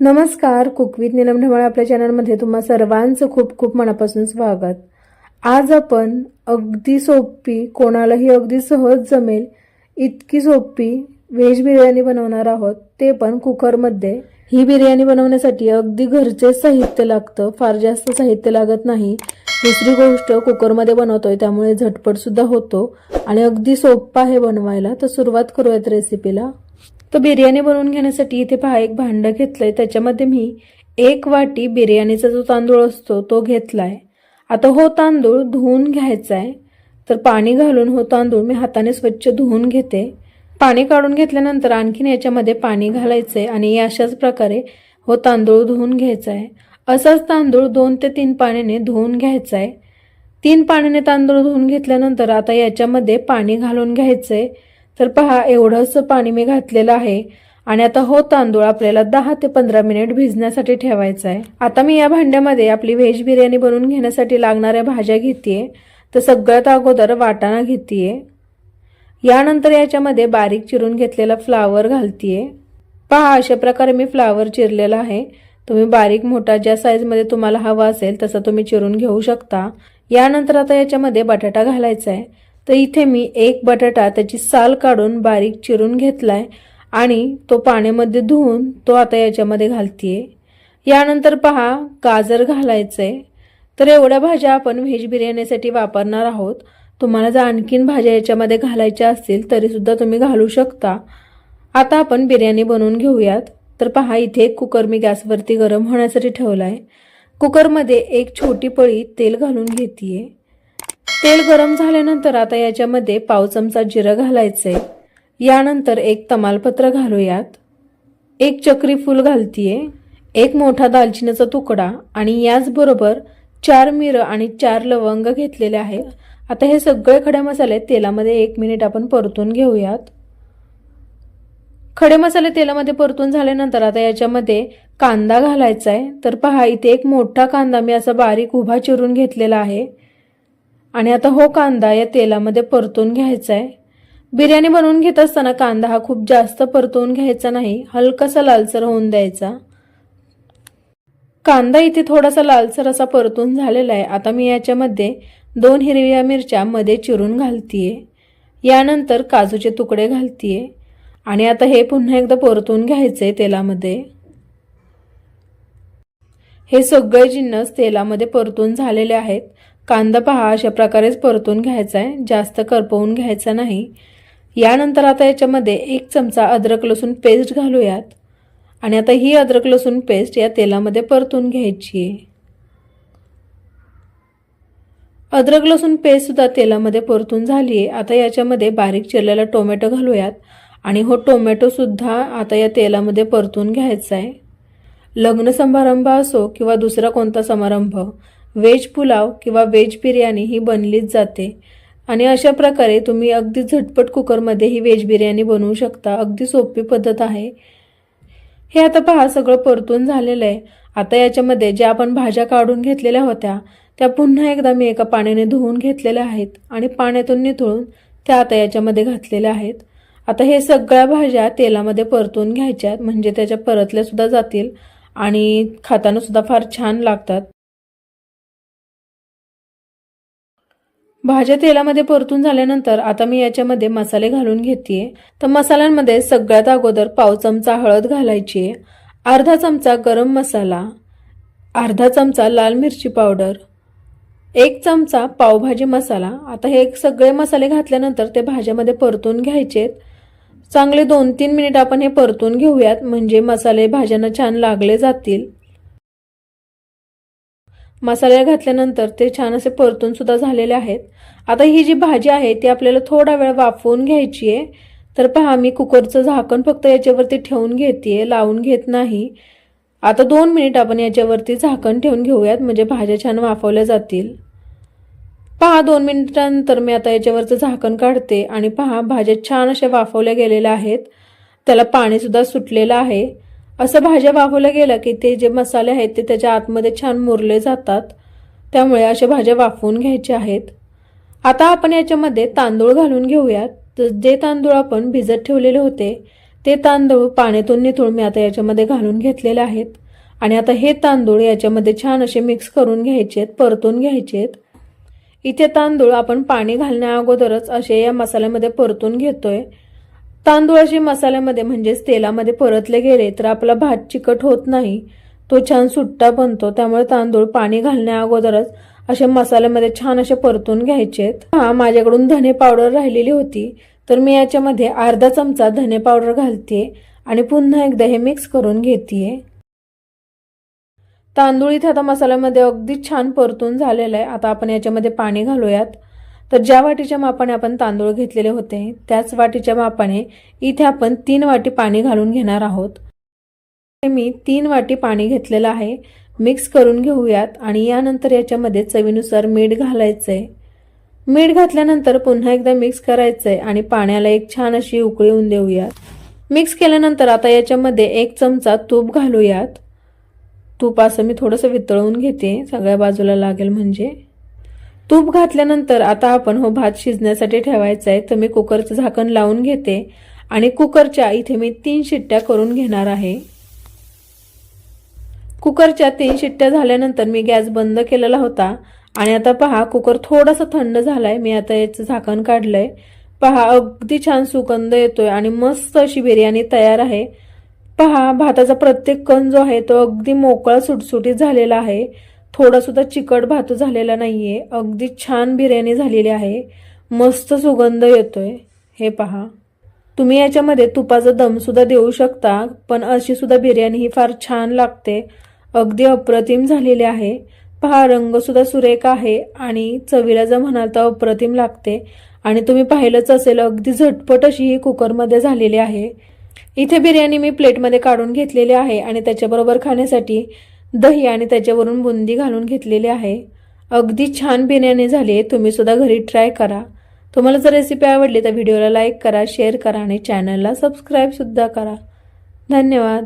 नमस्कार कुकवित नीलम ढमाळ आपल्या चॅनलमध्ये तुम्हा सर्वांचं खूप खूप मनापासून स्वागत. आज आपण अगदी सोपी कोणालाही अगदी सहज जमेल इतकी सोपी व्हेज बिर्याणी बनवणार आहोत ते पण कुकरमध्ये. ही बिर्याणी बनवण्यासाठी अगदी घरचे साहित्य लागतं फार जास्त साहित्य लागत नाही. दुसरी गोष्ट कुकरमध्ये बनवतोय त्यामुळे झटपटसुद्धा होतो. आणि अगदी सोपं आहे बनवायला तर सुरुवात करूयात रेसिपीला तर बिर्याणी बनवून घेण्यासाठी इथे पहा एक भांडं घेतलंय. त्याच्यामध्ये मी एक वाटी बिर्याणीचा जो तांदूळ असतो तो घेतलाय. आता हो तांदूळ धुवून घ्यायचा आहे तर पाणी घालून हो तांदूळ मी हाताने स्वच्छ धुवून घेते. पाणी काढून घेतल्यानंतर आणखीन याच्यामध्ये पाणी घालायचंय आणि अशाच प्रकारे हो तांदूळ धुवून घ्यायचा आहे असाच तांदूळ दोन ते तीन पाण्याने धुवून घ्यायचा आहे तीन पाण्याने तांदूळ धुवून घेतल्यानंतर आता याच्यामध्ये पाणी घालून घ्यायचंय. तर पहा एवढंच पाणी मी घातलेलं आहे आणि आता हो तांदूळ आपल्याला दहा ते पंधरा मिनिट भिजण्यासाठी ठेवायचा आहे. आता मी या भांड्यामध्ये आपली व्हेज बिर्याणी बनवून घेण्यासाठी लागणाऱ्या भाज्या घेतेय. तर सगळ्यात अगोदर वाटाणा घेतेय. यानंतर याच्यामध्ये बारीक चिरून घेतलेला फ्लावर घालतीये. पहा अशा प्रकारे मी फ्लावर चिरलेला आहे. तुम्ही बारीक मोठा ज्या साईजमध्ये तुम्हाला हवा असेल तसा तुम्ही चिरून घेऊ शकता. यानंतर आता याच्यामध्ये बटाटा घालायचा आहे. तर इथे मी एक बटाटा त्याची साल काढून बारीक चिरून घेतलाय आणि तो पाण्यामध्ये धुवून तो आता याच्यामध्ये घालतीये. यानंतर पहा गाजर घालायचंय. तर एवढ्या भाज्या आपण व्हेज बिर्याणीसाठी वापरणार आहोत. तुम्हाला जर आणखीन भाज्या याच्यामध्ये घालायच्या असतील तरीसुद्धा तुम्ही घालू शकता. आता आपण बिर्याणी बनवून घेऊयात. तर पहा इथे एक कुकर मी गॅसवरती गरम होण्यासाठी ठेवला आहे कुकरमध्ये एक छोटी पळी तेल घालून घेतीये. तेल गरम झाल्यानंतर आता याच्यामध्ये पाव चमचा जिरं घालायचंय. यानंतर एक तमालपत्र घालूयात. एक चक्री फूल घालतीये. एक मोठा दालचिनीचा तुकडा आणि याचबरोबर चार मिरं आणि चार लवंग घेतलेले आहेत. आता हे सगळे खडे मसाले तेलामध्ये एक मिनिट आपण परतून घेऊयात. खडे मसाले तेलामध्ये परतून झाल्यानंतर आता याच्यामध्ये कांदा घालायचा आहे तर पहा इथे एक मोठा कांदा मी असा बारीक उभा चिरून घेतलेला आहे. आणि आता हो कांदा या तेलामध्ये परतून घ्यायचा आहे बिर्याणी बनवून घेत असताना कांदा हा खूप जास्त परतवून घ्यायचा नाही हलकासा लालसर होऊन द्यायचा. कांदा इथे थोडासा लालसर असा परतून झालेला आहे आता मी याच्यामध्ये दोन हिरव्या मिरच्या मध्ये चिरून घालतीये. यानंतर काजूचे तुकडे घालतीये. आणि आता हे पुन्हा एकदा परतून घ्यायचे तेलामध्ये. हे सगळे जिन्नस तेलामध्ये परतून झालेले आहेत. कांदा पहा अशा प्रकारेच परतून घ्यायचा आहे. जास्त करपवून घ्यायचा नाही. यानंतर आता याच्यामध्ये एक चमचा अद्रक लसूण पेस्ट घालूयात. आणि आता ही अद्रक लसूण पेस्ट या तेलामध्ये परतून घ्यायची आहे. अद्रक लसूण पेस्ट सुद्धा तेलामध्ये परतून झाली आहे. आता याच्यामध्ये बारीक चिरलेला टोमॅटो घालूयात. आणि हो टोमॅटो सुद्धा आता या तेलामध्ये परतून घ्यायचा आहे. लग्न समारंभ असो किंवा दुसरा कोणता समारंभ व्हेज पुलाव किंवा व्हेज बिर्याणी ही बनलीच जाते. आणि अशा प्रकारे तुम्ही अगदी झटपट कुकरमध्ये ही व्हेज बिर्याणी बनवू शकता. अगदी सोपी पद्धत आहे. हे आता पहा सगळं परतून झालेलं आहे. आता याच्यामध्ये ज्या आपण भाज्या काढून घेतलेल्या होत्या त्या पुन्हा एकदा मी एका पाण्याने धुवून घेतलेल्या आहेत आणि पाण्यातून निथळून त्या आता याच्यामध्ये घातलेल्या आहेत. आता हे सगळ्या भाज्या तेलामध्ये परतून घ्यायच्यात म्हणजे त्याच्या परतल्या सुद्धा जातील आणि खाताना सुद्धा फार छान लागतात. भाज्या तेलामध्ये परतून झाल्यानंतर आता मी याच्यामध्ये मसाले घालून घेते तर मसाल्यांमध्ये सगळ्यात अगोदर पाव चमचा हळद घालायची आहे. अर्धा चमचा गरम मसाला. अर्धा चमचा लाल मिरची पावडर. एक चमचा पावभाजी मसाला. आता हे सगळे मसाले घातल्यानंतर ते भाज्यामध्ये परतून घ्यायचेत चांगले दोन तीन मिनिट आपण हे परतून घेऊयात. म्हणजे मसाले भाज्यांना छान लागले जातील. मसाले घातल्यानंतर ते छान असे परतून सुद्धा झालेले आहेत. आता ही जी भाजी आहे ती आपल्याला थोडा वेळ वाफवून घ्यायची आहे तर पहा मी कुकरचं झाकण फक्त याच्यावरती ठेवून घेते लावून घेत नाही. आता दोन मिनिट आपण याच्यावरती झाकण ठेवून घेऊयात म्हणजे भाज्या छान वाफवल्या जातील. पहा दोन मिनिटांनंतर मी आता याच्यावरचं झाकण काढते आणि पहा भाज्या छान अशा वाफवल्या गेलेल्या आहेत. त्याला पाणीसुद्धा सुटलेलं आहे. असं भाज्या वाफवल्या गेल्या की ते जे मसाले आहेत ते त्याच्या आतमध्ये छान मुरले जातात. त्यामुळे अशा भाज्या वाफवून घ्यायच्या आहेत. आता आपण याच्यामध्ये तांदूळ घालून घेऊयात. तर जे तांदूळ आपण भिजत ठेवलेले होते ते तांदूळ पाण्यातून निथळून मी आता याच्यामध्ये घालून घेतलेले आहेत. आणि आता हे तांदूळ याच्यामध्ये छान असे मिक्स करून घ्यायचे आहेत परतून घ्यायचे आहेत. इथे तांदूळ आपण पाणी घालण्या अगोदरच असे या मसाल्यामध्ये परतून घेतोय. तांदूळ असे मसाल्यामध्ये म्हणजेच तेलामध्ये परतले गेले तर आपला भात चिकट होत नाही. तो छान सुट्टा बनतो. त्यामुळे तांदूळ पाणी घालण्या अगोदरच असे मसाल्यामध्ये छान असे परतून घ्यायचे हा माझ्याकडून धने पावडर राहिलेली होती. तर मी याच्यामध्ये अर्धा चमचा धने पावडर घालते आणि पुन्हा एकदा हे मिक्स करून घेते तांदूळ इथे आता मसाल्यामध्ये अगदी छान परतून झालेलं आहे. आता आपण याच्यामध्ये पाणी घालूयात. तर ज्या वाटीच्या मापाने आपण तांदूळ घेतलेले होते त्याच वाटीच्या मापाने इथे आपण तीन वाटी पाणी घालून घेणार आहोत. मी तीन वाटी पाणी घेतलेलं आहे. मिक्स करून घेऊयात आणि यानंतर याच्यामध्ये चवीनुसार मीठ घालायचं आहे मीठ घातल्यानंतर पुन्हा एकदा मिक्स करायचं आहे आणि पाण्याला एक छान अशी उकळी येऊन देऊयात. मिक्स केल्यानंतर आता याच्यामध्ये एक चमचा तूप घालूयात. तूप असं मी थोडंसं वितळवून घेते. सगळ्या बाजूला लागेल म्हणजे. तूप घातल्यानंतर आता आपण हो भात शिजण्यासाठी ठेवायचा आहे. तर मी कुकरचं झाकण लावून घेते. आणि कुकरच्या इथे मी तीन शिट्ट्या करून घेणार आहे. कुकरच्या तीन शिट्ट्या झाल्यानंतर मी गॅस बंद केलेला होता. आणि आता पहा कुकर थोडासा थंड झालाय. मी आता याचं झाकण काढलंय. पहा अगदी छान सुगंध येतोय आणि मस्त अशी बिर्याणी तयार आहे. पहा भाताचा प्रत्येक कण जो आहे तो अगदी मोकळा सुटसुटीत झालेला आहे. थोडासुद्धा चिकट भातू झालेला नाही आहे अगदी छान बिर्याणी झालेली आहे. मस्त सुगंध येतोय. हे पहा. तुम्ही याच्यामध्ये तुपाचा दमसुद्धा देऊ शकता पण अशी सुद्धा बिर्याणी ही फार छान लागते. अगदी अप्रतिम झालेली आहे. पहा रंगसुद्धा सुरेख आहे आणि चवीला जर म्हणाल तर अप्रतिम लागते. आणि तुम्ही पाहिलंच असेल अगदी झटपट अशी ही कुकरमध्ये झालेली आहे. इथे बिर्याणी मी प्लेटमध्ये काढून घेतलेली आहे आणि त्याच्याबरोबर खाण्यासाठी दही आणि त्याच्यावरून बुंदी घालून घेतलेली आहे. अगदी छान बिर्याणी झाली आहे. तुम्ही सुद्धा घरी ट्राय करा. तुम्हाला जर रेसिपी आवडली तर व्हिडिओला लाईक करा शेअर करा आणि चॅनलला सबस्क्राईबसुद्धा करा. धन्यवाद.